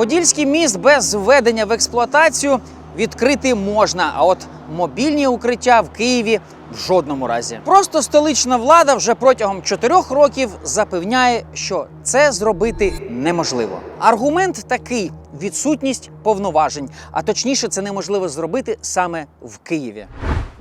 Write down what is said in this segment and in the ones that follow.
Подільський міст без введення в експлуатацію відкрити можна. А от мобільні укриття в Києві в жодному разі. Просто столична влада вже протягом чотирьох років запевняє, що це зробити неможливо. Аргумент такий: відсутність повноважень, а точніше, це неможливо зробити саме в Києві.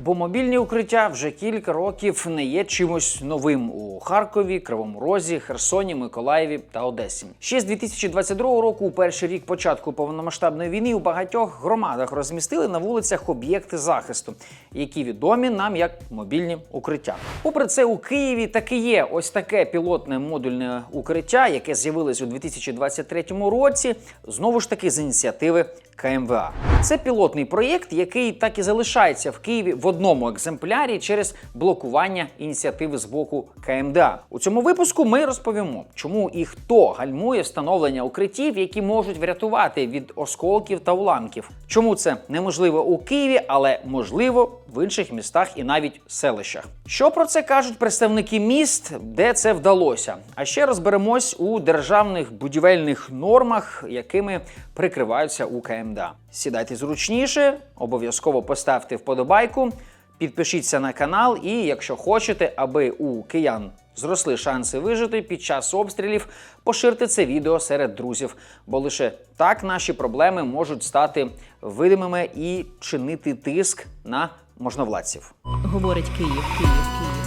Бо мобільні укриття вже кілька років не є чимось новим у Харкові, Кривому Розі, Херсоні, Миколаєві та Одесі. Ще з 2022 року, у перший рік початку повномасштабної війни, у багатьох громадах розмістили на вулицях об'єкти захисту, які відомі нам як мобільні укриття. Попри це, у Києві таки є ось таке пілотне модульне укриття, яке з'явилось у 2023 році, знову ж таки з ініціативи КМВА. Це пілотний проєкт, який так і залишається в Києві в одному екземплярі через блокування ініціативи з боку КМДА. У цьому випуску ми розповімо, чому і хто гальмує встановлення укриттів, які можуть врятувати від осколків та уламків. Чому це неможливо у Києві, але можливо в інших містах і навіть селищах. Що про це кажуть представники міст, де це вдалося? А ще розберемось у державних будівельних нормах, якими прикриваються у КМДА. Сідайте зручніше, обов'язково поставте вподобайку, підпишіться на канал, і якщо хочете, аби у киян зросли шанси вижити під час обстрілів, поширте це відео серед друзів, бо лише так наші проблеми можуть стати видимими і чинити тиск на можновладців. Говорить Київ, Київ, Київ.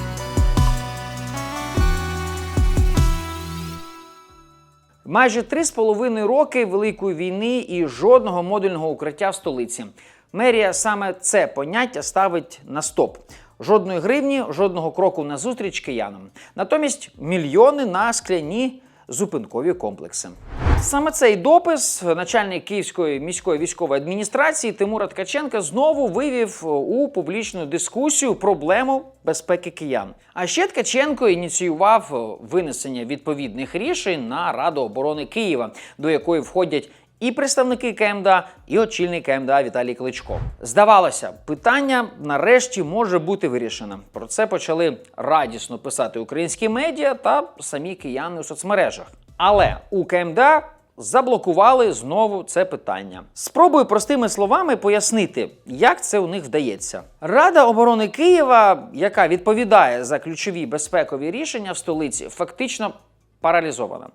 Майже три з половиною роки великої війни і жодного модульного укриття в столиці. Мерія саме це поняття ставить на стоп. Жодної гривні, жодного кроку на зустріч киянам. Натомість мільйони на скляні зупинкові комплекси. Саме цей допис начальник Київської міської військової адміністрації Тимура Ткаченка знову вивів у публічну дискусію проблему безпеки киян. А ще Ткаченко ініціював винесення відповідних рішень на Раду оборони Києва, до якої входять і представники КМДА, і очільник КМДА Віталій Кличко. Здавалося, питання нарешті може бути вирішено. Про це почали радісно писати українські медіа та самі кияни у соцмережах. Але у КМДА заблокували знову це питання. Спробую простими словами пояснити, як це у них вдається. Рада оборони Києва, яка відповідає за ключові безпекові рішення в столиці, фактично паралізована.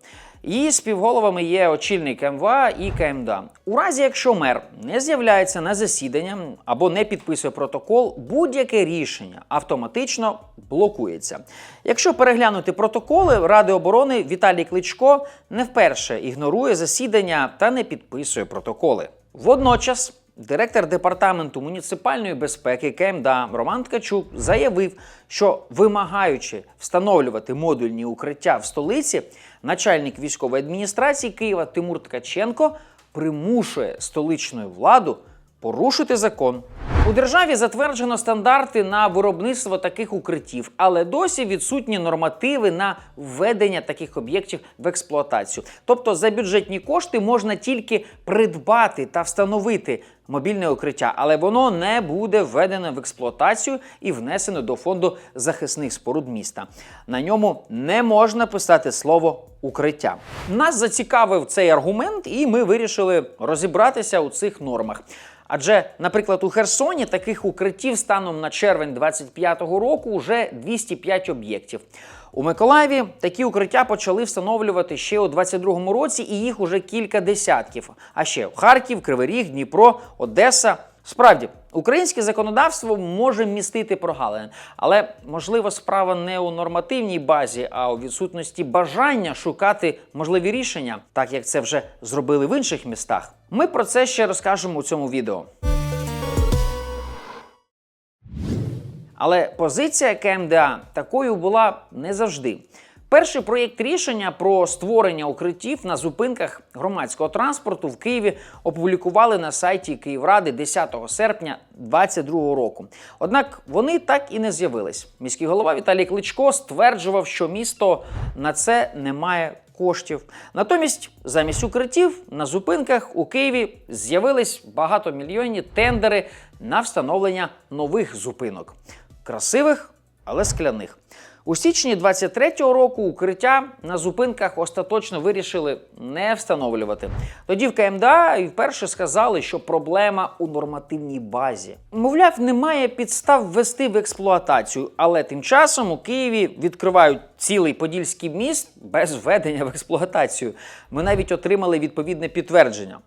Її співголовами є очільник МВА і КМДА. У разі, якщо мер не з'являється на засідання або не підписує протокол, будь-яке рішення автоматично блокується. Якщо переглянути протоколи Ради оборони, Віталій Кличко не вперше ігнорує засідання та не підписує протоколи. Водночас. Директор департаменту муніципальної безпеки КМДА Роман Ткачук заявив, що вимагаючи встановлювати модульні укриття в столиці, начальник військової адміністрації Києва Тимур Ткаченко примушує столичну владу порушити закон. У державі затверджено стандарти на виробництво таких укриттів, але досі відсутні нормативи на введення таких об'єктів в експлуатацію. Тобто за бюджетні кошти можна тільки придбати та встановити мобільне укриття, але воно не буде введено в експлуатацію і внесено до фонду захисних споруд міста. На ньому не можна писати слово укриття. Нас зацікавив цей аргумент, і ми вирішили розібратися у цих нормах. Адже, наприклад, у Херсоні таких укриттів станом на червень 25-го року вже 205 об'єктів. У Миколаєві такі укриття почали встановлювати ще у 22-му році, і їх уже кілька десятків. А ще Харків, Кривий Ріг, Дніпро, Одеса. Справді, українське законодавство може містити прогалини, але можливо справа не у нормативній базі, а у відсутності бажання шукати можливі рішення, так як це вже зробили в інших містах. Ми про це ще розкажемо у цьому відео. Але позиція КМДА такою була не завжди. Перший проєкт рішення про створення укриттів на зупинках громадського транспорту в Києві опублікували на сайті Київради 10 серпня 2022 року. Однак вони так і не з'явились. Міський голова Віталій Кличко стверджував, що місто на це не має коштів. Натомість, замість укриттів на зупинках у Києві з'явились багатомільйонні тендери на встановлення нових зупинок красивих, але скляних. У січні 23-го року укриття на зупинках остаточно вирішили не встановлювати. Тоді в КМДА і вперше сказали, що проблема у нормативній базі. Мовляв, немає підстав ввести в експлуатацію, але тим часом у Києві відкривають цілий подільський міст без введення в експлуатацію. Ми навіть отримали відповідне підтвердження.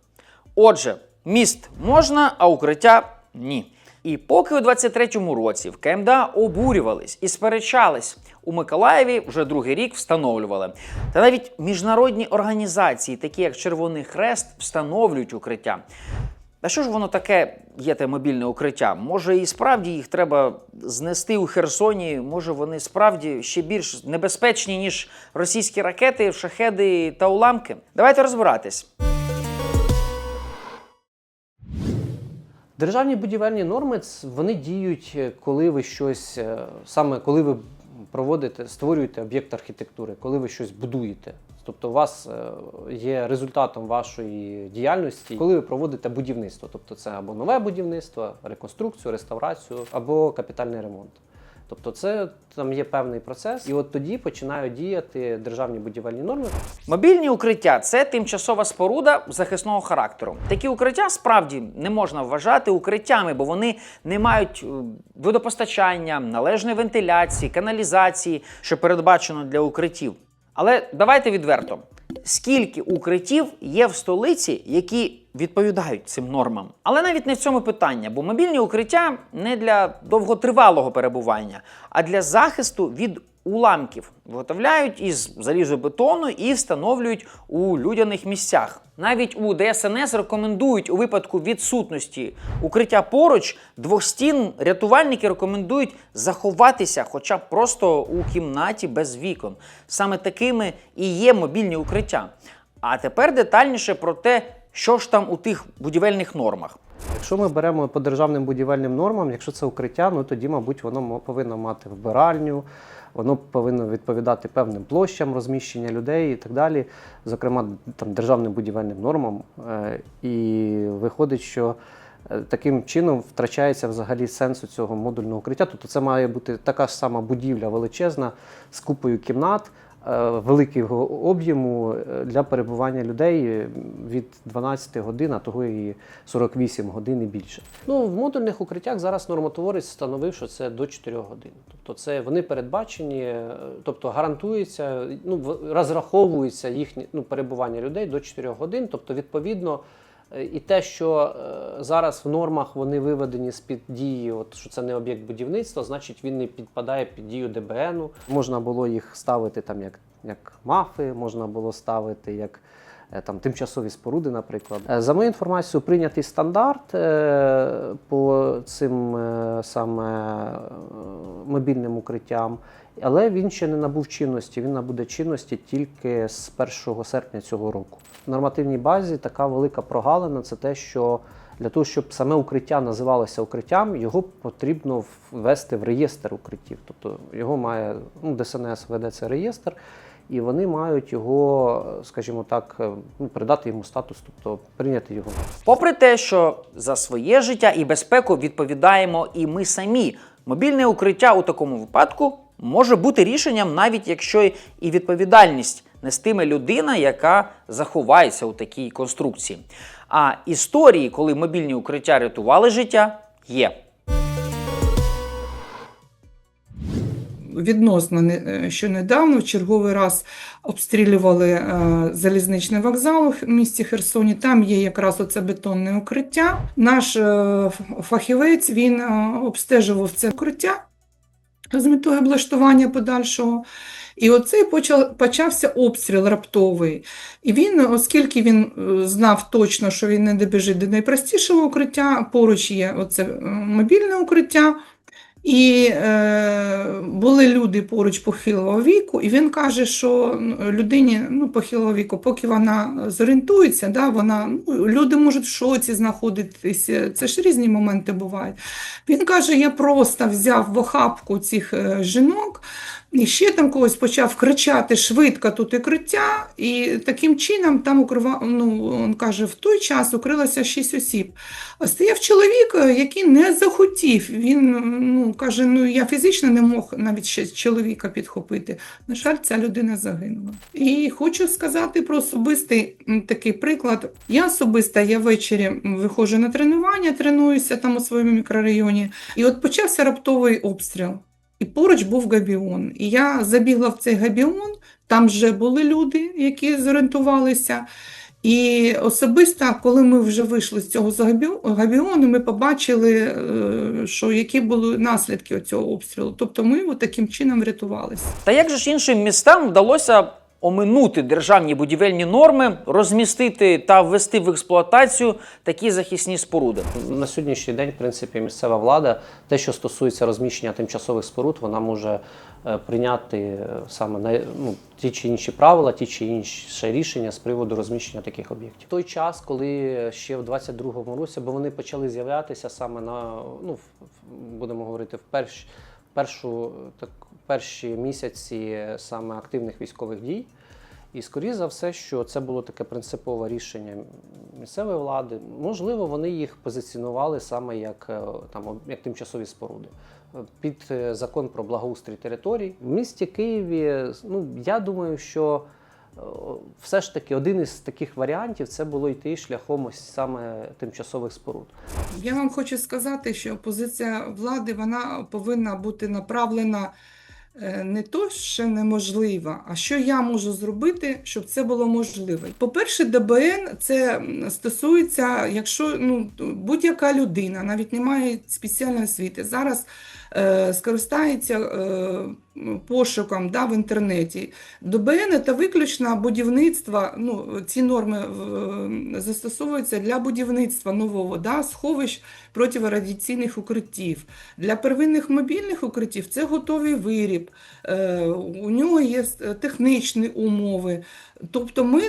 Отже, міст можна, а укриття ні. І поки у 23-му році в КМДА обурювались і сперечались, у Миколаєві вже другий рік встановлювали. Та навіть міжнародні організації, такі як Червоний Хрест, встановлюють укриття. А що ж воно таке є те мобільне укриття? Може, і справді їх треба знести у Херсоні? Може, вони справді ще більш небезпечні, ніж російські ракети, шахеди та уламки? Давайте розбиратись. Державні будівельні норми вони діють, е, коли ви щось е, саме коли ви проводите, створюєте об'єкт архітектури, коли ви щось будуєте. Тобто, у вас е, є результатом вашої діяльності, коли ви проводите будівництво. Тобто, це або нове будівництво, реконструкцію, реставрацію, або капітальний ремонт. Тобто, це там є певний процес, і от тоді починають діяти державні будівельні норми. Мобільні укриття це тимчасова споруда захисного характеру. Такі укриття справді не можна вважати укриттями, бо вони не мають е, водопостачання, належної вентиляції, каналізації, що передбачено для укриттів. Але давайте відверто: скільки укриттів є в столиці, які відповідають цим нормам? Але навіть не в цьому питання, бо мобільні укриття не для довготривалого перебування, а для захисту від уламків виготовляють із залізобетону і встановлюють у людяних місцях. Навіть у ДСНС рекомендують у випадку відсутності укриття поруч двох стін. Рятувальники рекомендують заховатися, хоча б просто у кімнаті без вікон. Саме такими і є мобільні укриття. А тепер детальніше про те, що ж там у тих будівельних нормах. Якщо ми беремо по державним будівельним нормам, якщо це укриття, ну тоді, мабуть, воно повинно мати вбиральню, воно повинно відповідати певним площам розміщення людей і так далі, зокрема там державним будівельним нормам. Е, І виходить, що е, таким чином втрачається взагалі сенсу цього модульного укриття. Тобто це має бути така ж сама будівля величезна з купою кімнат. Е, Великого об'єму е, для перебування людей е, від 12 годин, а того і 48 годин і більше. Ну в модульних укриттях зараз нормотворець встановив, що це до 4 годин. Тобто, це вони передбачені, тобто гарантується, ну розраховується їхнє ну, перебування людей до 4 годин. Тобто, відповідно. І те, що е, зараз в нормах вони виведені з під дії, от що це не об'єкт будівництва, значить він не підпадає під дію ДБНу. Можна було їх ставити там як, як мафи, можна було ставити як е, там тимчасові споруди, наприклад. Е, За мою інформацією, прийнятий стандарт по цим саме мобільним укриттям. Але він ще не набув чинності. Він набуде чинності тільки з 1 серпня цього року. В нормативній базі така велика прогалина це те, що для того, щоб саме укриття називалося укриттям, його потрібно ввести в реєстр укриттів. Тобто його має ну, ДСНС веде цей реєстр, і вони мають його, скажімо так, е, ну, придати йому статус, тобто прийняти його. Попри те, що за своє життя і безпеку відповідаємо і ми самі, мобільне укриття у такому випадку може бути рішенням, навіть якщо і відповідальність нестиме людина, яка заховається у такій конструкції. А історії, коли мобільні укриття рятували життя, є. відносно е, що недавно в черговий раз обстрілювали е, залізничний вокзал в місті Херсоні. Там є якраз оце бетонне укриття. Наш е, фахівець він обстежував це укриття з метою облаштування подальшого. І оцей почав, почався обстріл раптовий. І він, оскільки він е, знав точно, що він не добіжить до найпростішого укриття, поруч є оце мобільне укриття. І е, були люди поруч похилого віку, і він каже, що людині ну, похилого віку, поки вона зорієнтується, да, вона, ну, люди можуть в шоці знаходитися, це ж різні моменти бувають. Він каже: я просто взяв в охапку цих е, жінок, І ще там когось почав кричати швидко тут укриття, і таким чином там укрива, ну, він каже, в той час укрилося шість осіб. Стояв чоловік, який не захотів. Він ну, каже, ну я фізично не мог навіть ще чоловіка підхопити. На жаль, ця людина загинула. І хочу сказати про особистий такий приклад. Я особисто я ввечері виходжу на тренування, тренуюся там у своєму мікрорайоні, і от почався раптовий обстріл. І поруч був габіон. І я забігла в цей габіон, там вже були люди, які зорієнтувалися. І особисто, коли ми вже вийшли з цього габіону, ми побачили, е, що які були наслідки цього обстрілу. Тобто ми таким чином врятувалися. Та як же ж іншим містам вдалося оминути державні будівельні норми, розмістити та ввести в експлуатацію такі захисні споруди? На сьогоднішній день, в принципі, місцева влада, те, що стосується розміщення тимчасових споруд, вона може е, прийняти е, саме на, ну, ті чи інші правила, ті чи інші рішення з приводу розміщення таких об'єктів. Той час, коли ще в 22-му році, бо вони почали з'являтися саме на, ну, будемо говорити, в перш, першу, так, перші місяці е, саме активних військових дій. І скоріше за все, що це було таке принципове рішення місцевої влади. Можливо, вони їх позиціонували саме як, е, там, як тимчасові споруди. Е, Під закон про благоустрій територій. В місті Києві, ну, я думаю, що все ж таки один із таких варіантів це було йти шляхом ось саме тимчасових споруд. Я вам хочу сказати, що позиція влади вона повинна бути направлена не то, що неможлива, а що я можу зробити, щоб це було можливо. По-перше, ДБН це стосується, якщо ну, будь-яка людина, навіть не має спеціальної освіти, зараз е, скористається е, пошуком да, в інтернеті. ДБН це виключно будівництво, ну, ці норми е, застосовуються для будівництва нового да, сховищ протирадіаційних укриттів. Для первинних мобільних укриттів це готовий виріб, е, у нього є е, технічні умови. Тобто ми,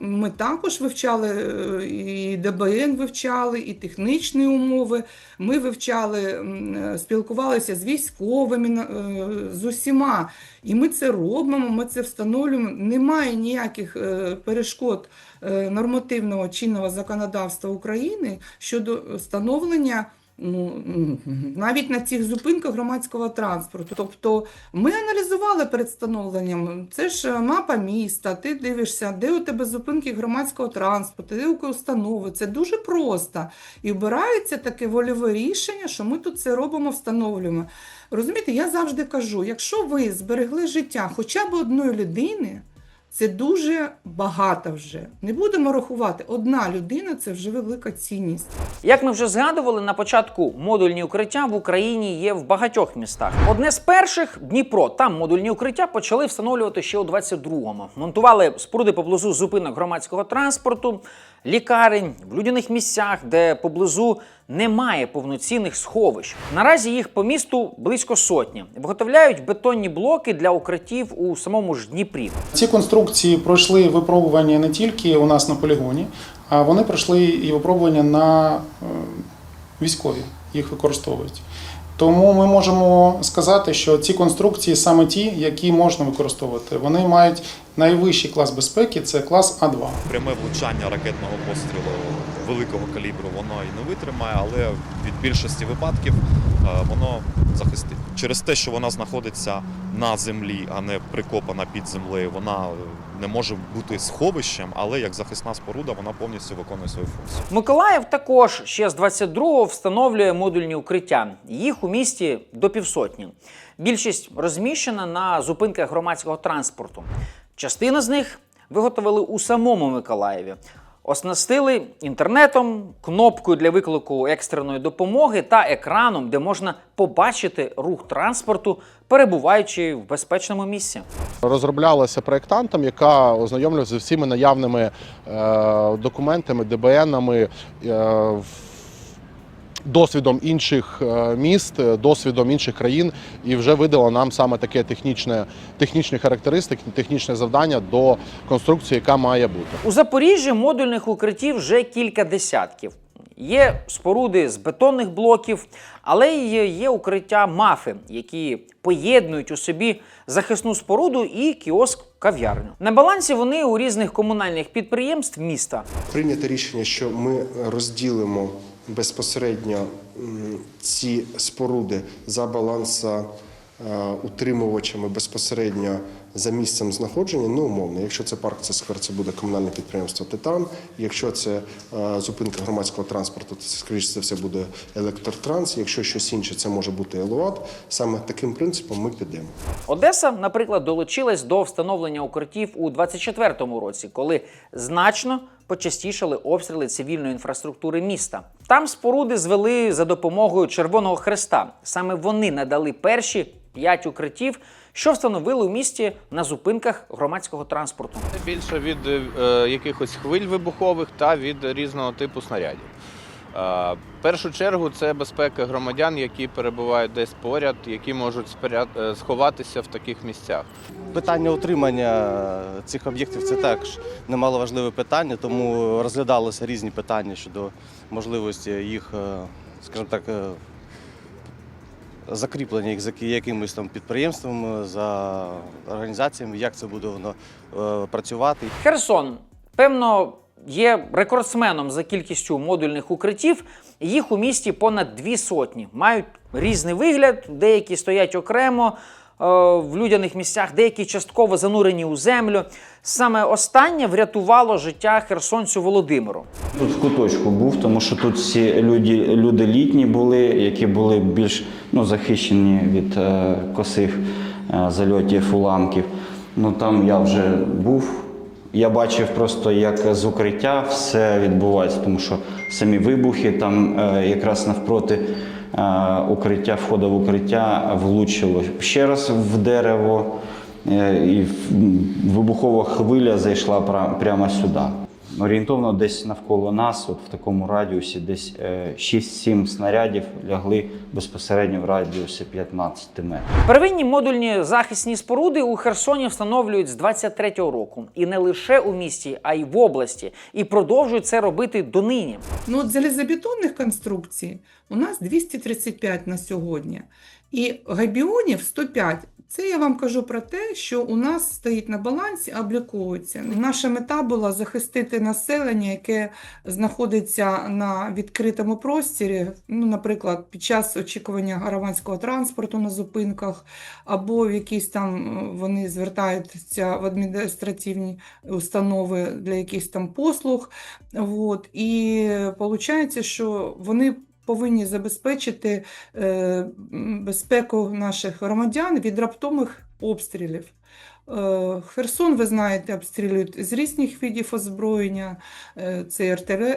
ми також вивчали е, і ДБН вивчали, і технічні умови. Ми вивчали, е, спілкувалися з військовими, е, з усіма. І ми це робимо, ми це встановлюємо. Немає ніяких перешкод нормативного чинного законодавства України щодо встановлення. Ну, навіть на цих зупинках громадського транспорту. Тобто ми аналізували перед встановленням. Це ж е, мапа міста, ти дивишся, де у тебе зупинки громадського транспорту, де у установи. Це дуже просто. І обирається таке вольове рішення, що ми тут це робимо, встановлюємо. Розумієте, я завжди кажу: якщо ви зберегли життя хоча б одної людини, це дуже багато вже. Не будемо рахувати. Одна людина це вже велика цінність. Як ми вже згадували на початку, модульні укриття в Україні є в багатьох містах. Одне з перших Дніпро. Там модульні укриття почали встановлювати ще у 22-му. Монтували споруди поблизу зупинок громадського транспорту, лікарень, в людяних місцях, де поблизу немає повноцінних сховищ. Наразі їх по місту близько сотні. Виготовляють бетонні блоки для укриттів у самому ж Дніпрі. Ці конструкції пройшли випробування не тільки у нас на полігоні, а вони пройшли і випробування на е, військові, їх використовують. Тому ми можемо сказати, що ці конструкції саме ті, які можна використовувати. Вони мають найвищий клас безпеки це клас А2. пряме влучання ракетного пострілу великого калібру воно і не витримає, але від більшості випадків е, воно захистить. Через те, що вона знаходиться на землі, а не прикопана під землею, вона е, не може бути сховищем, але як захисна споруда вона повністю виконує свою функцію. Миколаїв також ще з 22-го встановлює модульні укриття. Їх у місті до півсотні. Більшість розміщена на зупинках громадського транспорту. Частина з них виготовили у самому Миколаєві. Оснастили інтернетом, кнопкою для виклику екстреної допомоги та екраном, де можна побачити рух транспорту, перебуваючи в безпечному місці. розроблялася проєктантом, яка ознайомлювалася з всіми наявними е, документами, ДБНами, е, досвідом інших е, міст, е, досвідом інших країн, і вже видала нам саме таке технічне, технічні характеристики, технічне завдання до конструкції, яка має бути. У Запоріжжі модульних укриттів вже кілька десятків. Є споруди з бетонних блоків, але й є укриття мафи, які поєднують у собі захисну споруду і кіоск кав'ярню. На балансі вони у різних комунальних підприємств міста. Прийнято рішення, що ми розділимо безпосередньо ці споруди за баланса е, утримувачами безпосередньо за місцем знаходження. Ну, умовно, якщо це парк, це сквер, це буде комунальне підприємство Титан. Якщо це е, зупинка громадського транспорту, то скоріше це все буде електротранс. Якщо щось інше, це може бути елеват. Саме таким принципом ми підемо. Одеса, наприклад, долучилась до встановлення укриттів у 24-му році, коли значно почастішали обстріли цивільної інфраструктури міста. Там споруди звели за допомогою Червоного Хреста. Саме вони надали перші п'ять укриттів, що встановили у місті на зупинках громадського транспорту. Більше від е, якихось хвиль вибухових та від різного типу снарядів. В першу чергу це безпека громадян, які перебувають десь поряд, які можуть е, сховатися в таких місцях. Питання утримання цих об'єктів це також немаловажливе питання, тому розглядалися різні питання щодо можливості їх, е, скажімо так, е, закріплення їх за якимось там підприємством, за організаціями, як це буде воно працювати. Херсон, певно, є рекордсменом за кількістю модульних укриттів. Їх у місті понад дві сотні. Мають різний вигляд, деякі стоять окремо е, в людяних місцях, деякі частково занурені у землю. Саме останнє врятувало життя херсонцю Володимиру. Тут в куточку був, тому що тут всі люди, люди літні були, які були більш ну, захищені від е, косих е, зальотів, уламків. Ну там я вже був. Я бачив просто, як з укриття все відбувається, тому що самі вибухи там е, якраз навпроти е, укриття, входу в укриття влучило ще раз в дерево, е, і вибухова хвиля зайшла прямо сюди. Орієнтовно десь навколо нас, от в такому радіусі, десь е, 6-7 снарядів лягли безпосередньо в радіусі 15 метрів. Первинні модульні захисні споруди у Херсоні встановлюють з 23-го року. І не лише у місті, а й в області. І продовжують це робити донині. Ну, от залізобетонних конструкцій у нас 235 на сьогодні. І габіонів 105. Це я вам кажу про те, що у нас стоїть на балансі, обліковується. Наша мета була захистити населення, яке знаходиться на відкритому просторі, ну, наприклад, під час очікування громадського транспорту на зупинках, або в якісь там е, вони звертаються в адміністративні установи для якихось там послуг. От, і виходить, що вони повинні забезпечити е, безпеку наших громадян від раптових обстрілів. Е, Херсон, ви знаєте, обстрілюють з різних видів озброєння. Е, Це і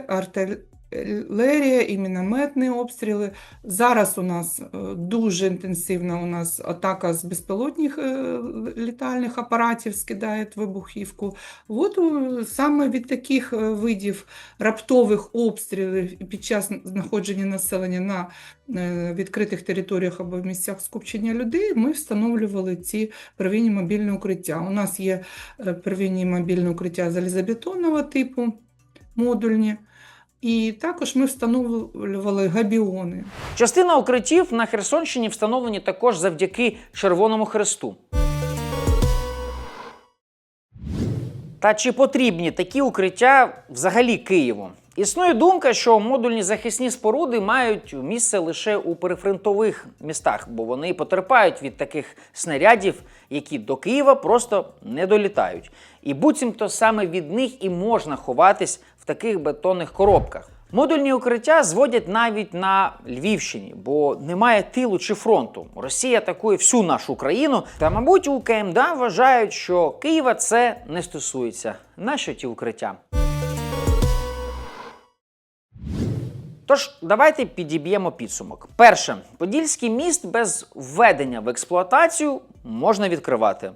артиле- артилерія, і мінометні обстріли. Зараз у нас е, дуже інтенсивна у нас атака з безпілотних е, літальних апаратів скидають вибухівку. От е, саме від таких видів раптових обстрілів під час знаходження населення на відкритих територіях або в місцях скупчення людей ми встановлювали ці первинні мобільні укриття. У нас є первинні мобільні укриття залізобетонного типу, модульні. І також ми встановлювали габіони. Частина укриттів на Херсонщині встановлені також завдяки Червоному Хресту. Та чи потрібні такі укриття взагалі Києву? Існує думка, що модульні захисні споруди мають місце лише у перифронтових містах, бо вони потерпають від таких снарядів, які до Києва просто не долітають. І буцімто саме від них і можна ховатись таких бетонних коробках. Модульні укриття зводять навіть на Львівщині, бо немає тилу чи фронту. Росія атакує всю нашу країну. Та, мабуть, у КМДА вважають, що Києва це не стосується. Нащо ті укриття? Тож давайте підіб'ємо підсумок. Перше, Подільський міст без введення в експлуатацію можна відкривати.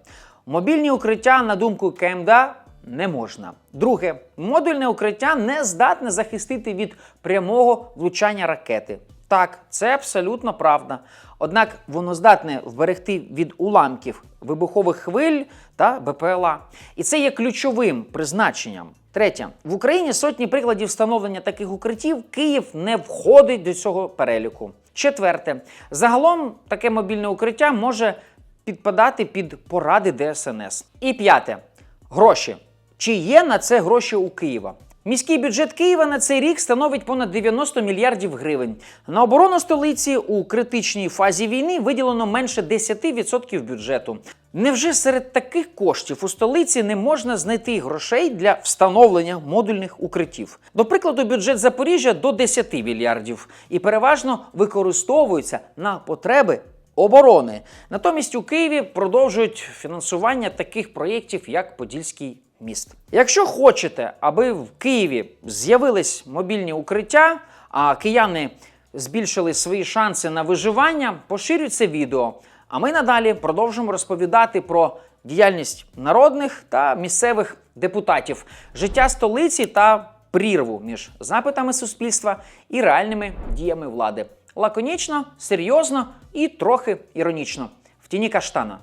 Мобільні укриття, на думку КМДА, не можна. Друге, модульне укриття не здатне захистити від прямого влучання ракети. Так, це абсолютно правда. Однак воно здатне вберегти від уламків вибухових хвиль та БПЛА. І це є ключовим призначенням. Третє. В Україні сотні прикладів встановлення таких укриттів. Київ не входить до цього переліку. Четверте. Загалом таке мобільне укриття може підпадати під поради ДСНС. І п'яте. Гроші. Чи є на це гроші у Києва? Міський бюджет Києва на цей рік становить понад 90 мільярдів гривень. На оборону столиці у критичній фазі війни виділено менше 10% бюджету. Невже серед таких коштів у столиці не можна знайти грошей для встановлення модульних укриттів? До прикладу, бюджет Запоріжжя до 10 мільярдів і переважно використовується на потреби оборони. Натомість у Києві продовжують фінансування таких проєктів, як Подільський міст. Якщо хочете, аби в Києві з'явились мобільні укриття, а кияни збільшили свої шанси на виживання, поширюйте це відео. А ми надалі продовжимо розповідати про діяльність народних та місцевих депутатів, життя столиці та прірву між запитами суспільства і реальними діями влади. Лаконічно, серйозно і трохи іронічно. В тіні каштана.